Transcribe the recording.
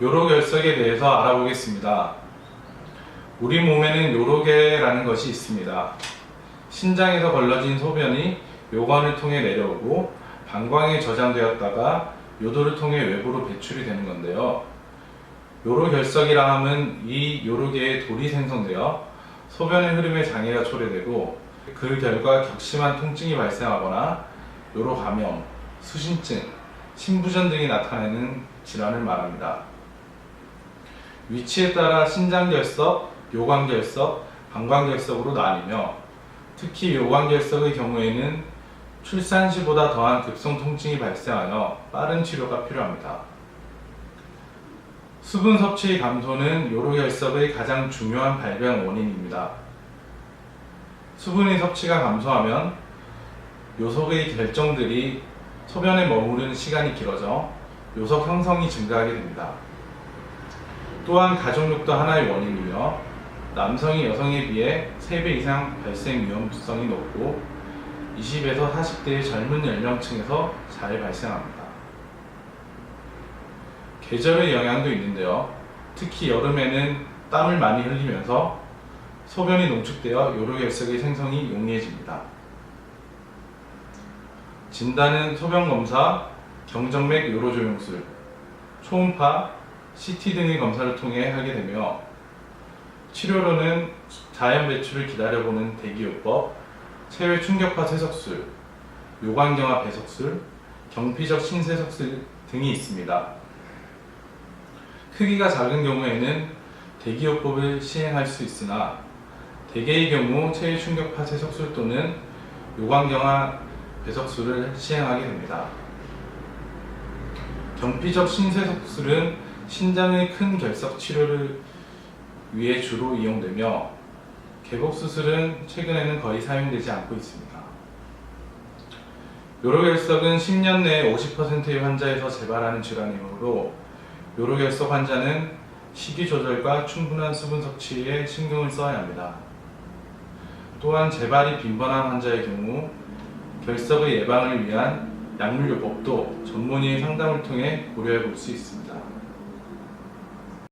요로결석에 대해서 알아보겠습니다. 우리 몸에는 요로계라는 것이 있습니다. 신장에서 걸러진 소변이 요관을 통해 내려오고 방광에 저장되었다가 요도를 통해 외부로 배출이 되는 건데요. 요로결석이라 함은 이 요로계에 돌이 생성되어 소변의 흐름에 장애가 초래되고 그 결과 격심한 통증이 발생하거나 요로 감염, 수신증, 신부전 등이 나타내는 질환을 말합니다. 위치에 따라 신장결석, 요관결석, 방광결석으로 나뉘며 특히 요관결석의 경우에는 출산 시보다 더한 급성 통증이 발생하여 빠른 치료가 필요합니다. 수분 섭취의 감소는 요로결석의 가장 중요한 발병 원인입니다. 수분의 섭취가 감소하면 요석의 결정들이 소변에 머무르는 시간이 길어져 요석 형성이 증가하게 됩니다. 또한 가족력도 하나의 원인이며 남성이 여성에 비해 3배 이상 발생 위험성이 높고 20에서 40대의 젊은 연령층에서 잘 발생합니다. 계절의 영향도 있는데요. 특히 여름에는 땀을 많이 흘리면서 소변이 농축되어 요로결석의 생성이 용이해집니다. 진단은 소변 검사, 경정맥 요로조영술, 초음파, CT 등의 검사를 통해 하게 되며 치료로는 자연 배출을 기다려보는 대기요법, 체외 충격파 세석술, 요관경화 배석술, 경피적 신세석술 등이 있습니다. 크기가 작은 경우에는 대기요법을 시행할 수 있으나 대개의 경우 체외 충격파 세석술 또는 요관경화 배석술을 시행하게 됩니다. 경피적 신세석술은 신장의 큰 결석 치료를 위해 주로 이용되며 개복 수술은 최근에는 거의 사용되지 않고 있습니다. 요로결석은 10년 내에 50%의 환자에서 재발하는 질환이므로 요로결석 환자는 식이 조절과 충분한 수분 섭취에 신경을 써야 합니다. 또한 재발이 빈번한 환자의 경우 결석의 예방을 위한 약물요법도 전문의의 상담을 통해 고려해 볼 수 있습니다.